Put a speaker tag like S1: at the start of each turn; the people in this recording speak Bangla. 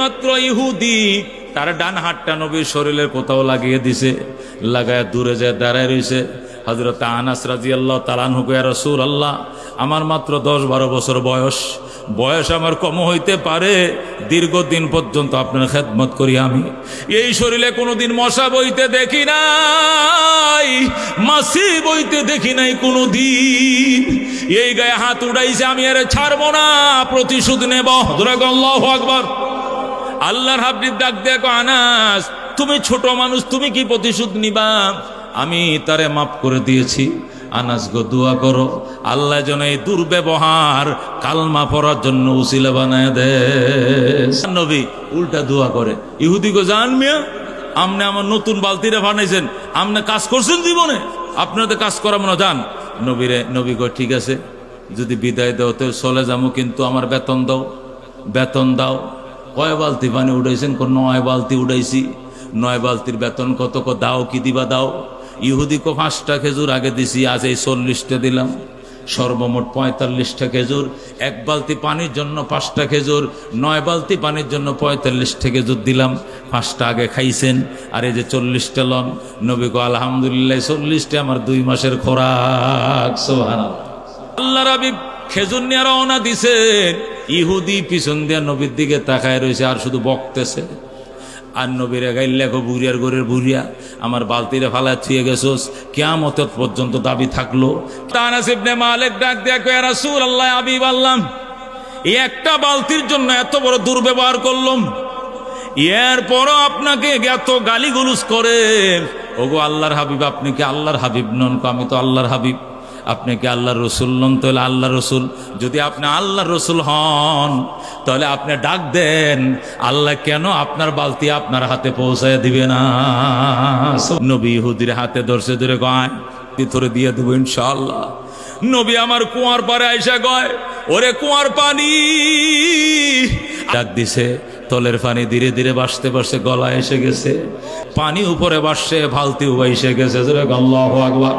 S1: মাত্র ইহুদি। তার ডান হাতটা নবীর শরীরের কোথাও লাগিয়ে দিছে, লাগায় দূরে যায় দাঁড়ায় রয়েছে হজরত আনাস রাজি আল্লাহ তালানহুকে রসুল আল্লাহ আমার মাত্র দশ বারো বছর বয়স। বয়স আমার কম হইতে পারে। দীর্ঘদিন পর্যন্ত আপনার খেদমত করি আমি। এই শরীরে কোনোদিন মশা বইতে দেখি নাই মাসি বইতে দেখি নাই কোনোদিন। এই গায়ে হাত উড়াইছে, আমি আরে ছাড়বো না। প্রতিশোধ নেব। আল্লাহ আকবর। আল্লাহর হাবলির ডাক দেখো আনাস, তুমি ছোট মানুষ, তুমি কি প্রতিশোধ নিবা? আমি তারে মাফ করে দিয়েছি। আনাস গো, দোয়া করো, আল্লাহ যেন এই দুর্ব্যবহার কালমা পড়ার জন্য উসিলা বানায় দে। নবী, উল্টা দোয়া করে। ইহুদি গো, জান মিয়া আপনি আমার নতুন বালতিরে বানাইছেন আপনি কাজ করছেন জীবনে? আপনাদের কাজ করা মনে যান নবীরে, নবী গো, ঠিক আছে, যদি বিদায় দাও, তো চলে যাব, কিন্তু আমার বেতন দাও বেতন দাও। কয় বালতি পানি উঠাইছেন? কোন নয় বালতি উঠাইছি। নয় বালতির বেতন কত? কো দাও কি দিবা, দাও। ইহুদি কো পাঁচটা খেজুর আগে দিছি, আজ এই চল্লিশটা দিলাম। সর্বমোট পঁয়তাল্লিশটা খেজুর। এক বালতি পানির জন্য পাঁচটা খেজুর, নয় বালতি পানির জন্য পঁয়তাল্লিশটা খেজুর দিলাম। পাঁচটা আগে খাইছেন, আর এই যে চল্লিশটা লন। নবী কো আলহামদুলিল্লাহ চল্লিশটা আমার দুই মাসের খোরাক সোহান আল্লাহ রাবি খেজুর নিয়ে রওনা দিছে। ইহুদি পিছন দিয়া নবীর দিকে তাকায় রয়েছে, আর শুধু বকতেছে। আর নবীরে গাইল লেখো বুড়িয়ার গোরের বুড়িয়া, আমার বালতিরে ফালা ছুঁয়ে গেছোস। কেয়ামত পর্যন্ত দাবি থাকল। তানাস ইবনে মালিক ডাক আল্লাহ আবিব আল্লাহ এই একটা বালতির জন্য এত বড় দুর্ব্যবহার করলাম। এরপরও আপনাকে এত গালি গুলুস করে। ওগো আল্লাহর হাবিব, আপনি কি আল্লাহর হাবিব নন? আমি তো আল্লাহর হাবিব। আপনি কি আল্লাহ রসুল নন তাহলে আল্লাহ রসুল। যদি আপনি আল্লাহ রসুল হন, তাহলে আপনি ডাক দেন, আল্লাহ কেন আপনার বালতি আপনার হাতে পৌঁছায় দিবে না? নবী ইহুদির হাতে ধরছে ধরে গয় ভিতরে দিয়ে দেবো ইনশাল্লাহ নবী আমার কুয়ার পারে আইসা গয় ওরে কুয়ার পানি। ডাক দিছে, তলের পানি ধীরে ধীরে বাসতে বাসতে গলা এসে গেছে। পানি উপরে বাসছে ফালতিও এসে গেছে আল্লাহ আকবার।